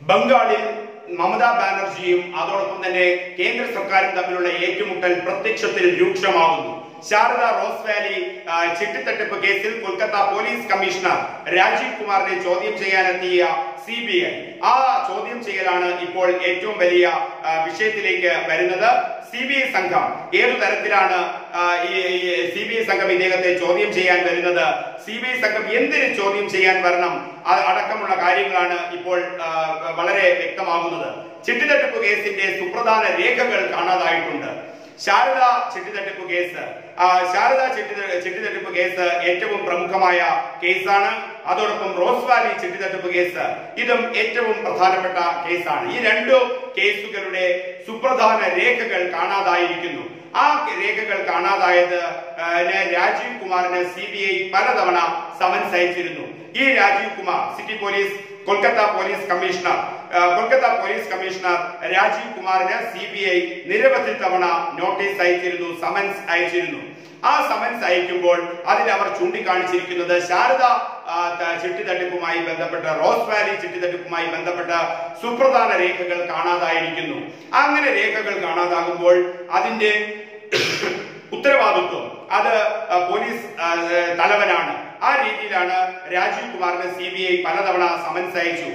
ബംഗാളിൽ മമതാ ബാനർജിയും അതോടൊപ്പം തന്നെ കേന്ദ്ര സർക്കാരും തമ്മിലുള്ള ഏറ്റുമുട്ടൽ പ്രത്യക്ഷത്തിൽ രൂക്ഷമാകുന്നു ശാരദ റോസ് വാലി ചിട്ടിത്തട്ടിപ്പ് കേസിൽ കൊൽക്കത്ത പോലീസ് കമ്മീഷണർ രാജീവ് കുമാറിനെ ചോദ്യം ചെയ്യാനെത്തിയ സി ബി ഐ. ആ ചോദ്യം ചെയ്യലാണ് ഇപ്പോൾ ഏറ്റവും വലിയ വിഷയത്തിലേക്ക് വരുന്നത്. സി ബി ഐ സംഘം ഏതു തരത്തിലാണ് സി ബി ഐ സംഘം ഇദ്ദേഹത്തെ ചോദ്യം ചെയ്യാൻ വരുന്നത്? സി ബി ഐ സംഘം എന്തിന് ചോദ്യം ചെയ്യാൻ വരണം? അടക്കമുള്ള കാര്യങ്ങളാണ് ഇപ്പോൾ വളരെ വ്യക്തമാകുന്നത്. ചിട്ടിതട്ടിപ്പ് കേസിന്റെ സുപ്രധാന രേഖകൾ കാണാതായിട്ടുണ്ട്. ശാരദ ചിട്ടിതട്ടിപ്പ് കേസ്. ശാരദ ചിട്ടി ചിട്ടിത്തട്ടിപ്പ് കേസ് ഏറ്റവും പ്രമുഖമായ കേസാണ്. അതോടൊപ്പം റോസ് വാലി ചെട്ടിത്തട്ടിപ്പ് കേസ് ഇതും ഏറ്റവും പ്രധാനപ്പെട്ട കേസാണ്. ഈ രണ്ടു കേസുകളുടെ സുപ്രധാന രേഖകൾ കാണാതായിരിക്കുന്നു. ആ രേഖകൾ കാണാതായത് രാജീവ് കുമാറിന് സി ബി ഐ പലതവണ സമൻസ് അയച്ചിരുന്നു. ഈ Rajeev Kumar city police Kolkata police commissioner Kolkata police commissioner Rajeev കുമാറിന് സി ബി ഐ നിരവധി തവണ നോട്ടീസ് അയച്ചിരുന്നു സമൻസ് അയച്ചിരുന്നു. ആ സമൻസ് അയക്കുമ്പോൾ അതിൽ അവർ ചൂണ്ടിക്കാണിച്ചിരിക്കുന്നത് ശാരദ ചിട്ടിതട്ടിപ്പുമായി ബന്ധപ്പെട്ട റോസ് വാലി ചിട്ടിതട്ടിപ്പുമായി ബന്ധപ്പെട്ട സുപ്രധാന രേഖകൾ കാണാതായിരിക്കുന്നു. അങ്ങനെ രേഖകൾ കാണാതാകുമ്പോൾ അതിന്റെ ഉത്തരവാദിത്വം അത് പോലീസ് തലവനാണ്. ആ രീതിയിലാണ് രാജീവ് കുമാറിന് സി ബി ഐ പലതവണ സമൻസ് അയച്ചു.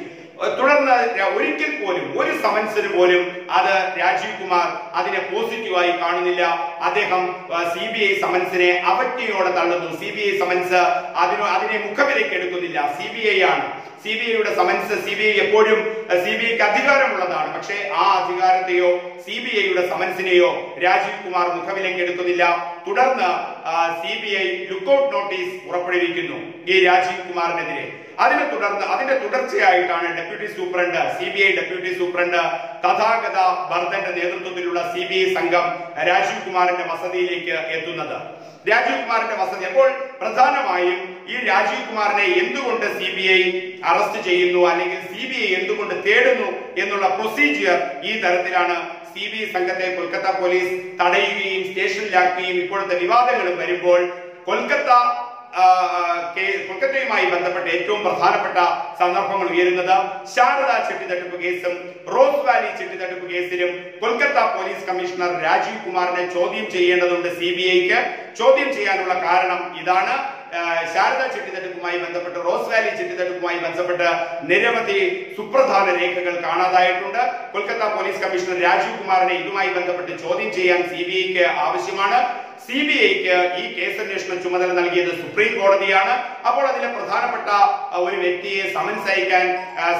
തുടർന്ന് ഒരിക്കൽ പോലും ഒരു സമൻസിന് പോലും അത് രാജീവ് കുമാർ അതിനെ പോസിറ്റീവായി കാണുന്നില്ല. അദ്ദേഹം സി ബി ഐ സമൻസിനെ അവജ്ഞയോടെ തള്ളുന്നു. സി ബി ഐ സമൻസ് അതിനോ അതിനെ മുഖവിലേക്ക് എടുക്കുന്നില്ല. സി ബി ഐ ആണ്. സി ബി ഐയുടെ സമൻസ് സി ബി ഐ എപ്പോഴും സി ബി ഐക്ക് അധികാരമുള്ളതാണ്. പക്ഷേ ആ അധികാരത്തെയോ സി ബി ഐയുടെ സമൻസിനെയോ രാജീവ് കുമാർ മുഖവിലേക്ക് എടുക്കുന്നില്ല. തുടർന്ന് C B I lookout notice പുറപ്പെടുവിക്കുന്നു ഈ രാജീവ് കുമാറിനെതിരെ. അതിനെ തുടർന്ന് അതിന്റെ തുടർച്ചയായിട്ടാണ് deputy superintendent C B I deputy superintendent Tathagata ഭർദന്റെ നേതൃത്വത്തിലുള്ള സി ബി ഐ സംഘം രാജീവ് കുമാറിന്റെ വസതിയിലേക്ക് എത്തുന്നത്. രാജീവ് കുമാറിന്റെ വസതി അപ്പോൾ പ്രധാനമായും ഈ രാജീവ് കുമാറിനെ എന്തുകൊണ്ട് സി ബി ഐ അറസ്റ്റ് ചെയ്യുന്നു അല്ലെങ്കിൽ സി ബി ഐ എന്തുകൊണ്ട് തേടുന്നു എന്നുള്ള പ്രൊസീജിയർ ഈ തരത്തിലാണ് സി ബി ഐ സംഘത്തെ കൊൽക്കത്ത പോലീസ് തടയുകയും സ്റ്റേഷനിലാക്കുകയും ഇപ്പോഴത്തെ വിവാദങ്ങളും വരുമ്പോൾ കൊൽക്കത്ത കൊൽക്കത്തയുമായി ബന്ധപ്പെട്ട ഏറ്റവും പ്രധാനപ്പെട്ട സന്ദർഭങ്ങൾ ഉയരുന്നത് ശാരദ ചിട്ടിത്തട്ടിപ്പ് കേസും റോസ് വാലി ചിട്ടിത്തട്ടിപ്പ് കേസിലും കൊൽക്കത്ത പോലീസ് കമ്മീഷണർ രാജീവ് കുമാറിനെ ചോദ്യം ചെയ്യേണ്ടതുണ്ട് സി ബി ഐക്ക്. ചോദ്യം ചെയ്യാനുള്ള കാരണം ഇതാണ്. ശാരദ ചിട്ടിത്തട്ടിപ്പുമായി ബന്ധപ്പെട്ട് റോസ് വാലി ചിട്ടിത്തട്ടിപ്പുമായി ബന്ധപ്പെട്ട് നിരവധി സുപ്രധാന രേഖകൾ കാണാതായിട്ടുണ്ട്. കൊൽക്കത്ത പോലീസ് കമ്മീഷണർ രാജീവ് കുമാറിനെ ഇതുമായി ബന്ധപ്പെട്ട് ചോദ്യം ചെയ്യാൻ സി ബി ഐക്ക് ആവശ്യമാണ്. സി ബി ഐക്ക് ഈ കേസന്വേഷണ ചുമതല നൽകിയത് സുപ്രീം കോടതിയാണ്. അപ്പോൾ അതിലെ പ്രധാനപ്പെട്ട ഒരു വ്യക്തിയെ സമൻസ് അയക്കാൻ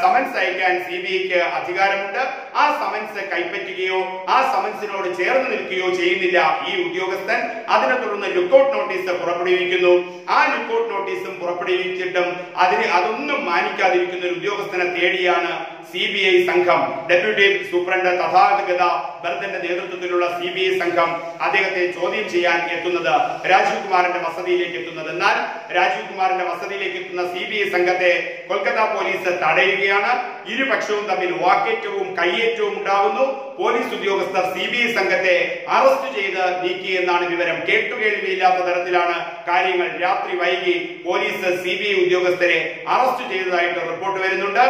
സമൻസ് അയക്കാൻ സി ബി ഐക്ക് അധികാരമുണ്ട്. ആ സമൻസ് കൈപ്പറ്റുകയോ ആ സമൻസിനോട് ചേർന്ന് നിൽക്കുകയോ ചെയ്യുന്നില്ല ഈ ഉദ്യോഗസ്ഥൻ. അതിനെ തുടർന്ന് ലുക്കൌട്ട് നോട്ടീസ് പുറപ്പെടുവിക്കുന്നു. ആ ലുക്കൌട്ട് നോട്ടീസും പുറപ്പെടുവിച്ചിട്ടും അതിന് അതൊന്നും മാനിക്കാതിരിക്കുന്ന ഒരു ഉദ്യോഗസ്ഥനെ തേടിയാണ് സി ബി ഐ സംഘം. ഡെപ്യൂട്ടി സൂപ്രണ്ട് തഥാഗത ഭരതന്റെ നേതൃത്വത്തിലുള്ള സി ബി ഐ സംഘം അദ്ദേഹത്തെ ചോദ്യം ചെയ്യാൻ എത്തുന്നത് രാജീവ് കുമാറിന്റെ വസതിയിലേക്ക് എത്തുന്നത്. എന്നാൽ രാജീവ് കുമാറിന്റെ വസതിയിലേക്ക് എത്തുന്ന സി ബി ഐ സംഘത്തെ കൊൽക്കത്ത പോലീസ് തടയുകയാണ്. ഇരുപക്ഷവും തമ്മിൽ വാക്കേറ്റവും കയ്യേറ്റവും ഉണ്ടാകുന്നു പോലീസ് ഉദ്യോഗസ്ഥർ സി ബി ഐ സംഘത്തെ അറസ്റ്റ് ചെയ്ത് നീക്കിയെന്നാണ് വിവരം. കേട്ടുകേൾവിയില്ലാത്ത തരത്തിലാണ് കാര്യങ്ങൾ. രാത്രി വൈകി പോലീസ് സി ബി ഐ ഉദ്യോഗസ്ഥരെ അറസ്റ്റ് ചെയ്തതായിട്ട് റിപ്പോർട്ട് വരുന്നുണ്ട്.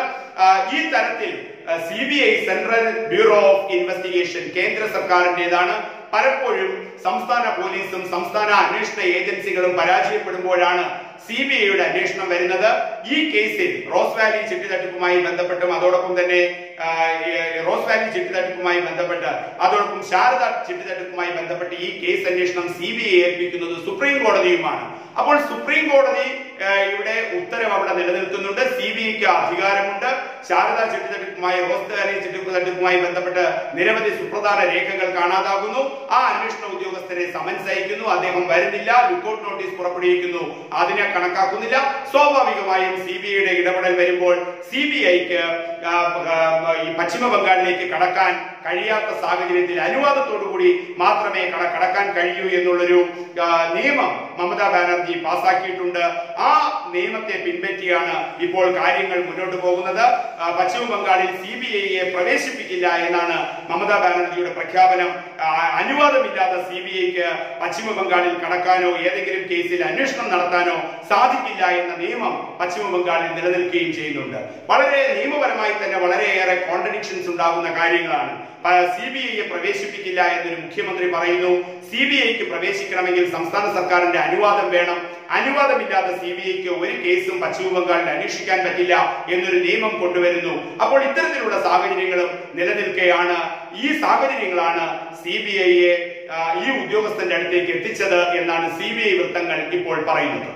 ഈ തരത്തിൽ C B I central bureau of investigation കേന്ദ്ര സർക്കാരിന്റേതാണ്. പലപ്പോഴും സംസ്ഥാന പോലീസും സംസ്ഥാന അന്വേഷണ ഏജൻസികളും പരാജയപ്പെടുമ്പോഴാണ് സി ബി ഐയുടെ അന്വേഷണം വരുന്നത്. ഈ കേസിൽ റോസ് വാലി ചിട്ടിത്തട്ടിപ്പുമായി ബന്ധപ്പെട്ടും അതോടൊപ്പം തന്നെ റോസ് വാലി ചിട്ടിത്തട്ടിപ്പുമായി ബന്ധപ്പെട്ട് അതോടൊപ്പം ശാരദ ചിട്ടിത്തട്ടിപ്പുമായി ബന്ധപ്പെട്ട് ഈ കേസ് അന്വേഷണം സി ബി ഐ ഏൽപ്പിക്കുന്നത് സുപ്രീം കോടതിയുമാണ്. അപ്പോൾ സുപ്രീം കോടതി ഇവിടെ ഉത്തരവ് അവിടെ നിലനിൽക്കുന്നുണ്ട് സി ബി ഐക്ക് അധികാരമുണ്ട്. ശാരദ ചിട്ടിത്തട്ടിപ്പുമായി റോസ്തുകാരി വാലി ചിട്ടിത്തട്ടിപ്പുമായി ബന്ധപ്പെട്ട് നിരവധി സുപ്രധാന രേഖകൾ കാണാതാകുന്നു. ആ അന്വേഷണ ഉദ്യോഗസ്ഥരെ സമൻസ് അയക്കുന്നു. അദ്ദേഹം വരുന്നില്ല. ലുക്കൌട്ട് നോട്ടീസ് പുറപ്പെടുവിക്കുന്നു. അതിനെ കണക്കാക്കുന്നില്ല. സ്വാഭാവികമായും സി ബി ഐയുടെ ഇടപെടൽ വരുമ്പോൾ സി ബി ഐക്ക് പശ്ചിമ ബംഗാളിലേക്ക് കടക്കാൻ കഴിയാത്ത സാഹചര്യത്തിൽ അനുവാദത്തോടു കൂടി മാത്രമേ കട കടക്കാൻ കഴിയൂ എന്നുള്ളൊരു നിയമം മമതാ ബാനർജി പാസാക്കിയിട്ടുണ്ട്. ആ നിയമത്തെ പിൻപറ്റിയാണ് ഇപ്പോൾ കാര്യങ്ങൾ മുന്നോട്ട് പോകുന്നത്. പശ്ചിമ ബംഗാളിൽ സി ബി ഐയെ പ്രവേശിപ്പിക്കില്ല എന്നാണ് മമതാ ബാനർജിയുടെ പ്രഖ്യാപനം. അനുവാദമില്ലാത്ത അനുവാദമില്ലാതെ സി ബി ഐക്ക് പശ്ചിമ ബംഗാളിൽ കടക്കാനോ ഏതെങ്കിലും കേസിൽ അന്വേഷണം നടത്താനോ സാധിക്കില്ല എന്ന നിയമം പശ്ചിമ ബംഗാളിൽ നിലനിൽക്കുകയും ചെയ്യുന്നുണ്ട്. വളരെ നിയമപരമായി തന്നെ വളരെയേറെ കോൺട്രഡിക്ഷൻസ് ഉണ്ടാകുന്ന കാര്യങ്ങളാണ്. സി ബി ഐയെ പ്രവേശിപ്പിക്കില്ല എന്നൊരു മുഖ്യമന്ത്രി പറയുന്നു. സി ബി ഐക്ക് പ്രവേശിക്കണമെങ്കിൽ സംസ്ഥാന സർക്കാരിന്റെ അനുവാദം വേണം. അനുവാദമില്ലാതെ സി ബി ഐക്ക് ഒരു കേസും പശ്ചിമ ബംഗാളിൽ അന്വേഷിക്കാൻ പറ്റില്ല എന്നൊരു നിയമം കൊണ്ടുവരുന്നു. അപ്പോൾ ഇത്തരത്തിലുള്ള സാഹചര്യങ്ങളും നിലനിൽക്കുകയാണ് ഈ സാഹചര്യങ്ങളാണ് സി ബി ഐയെ ഈ ഉദ്യോഗസ്ഥന്റെ അടുത്തേക്ക് എത്തിച്ചത് എന്നാണ് സി ബി ഐ വൃത്തങ്ങൾ ഇപ്പോൾ പറയുന്നത്.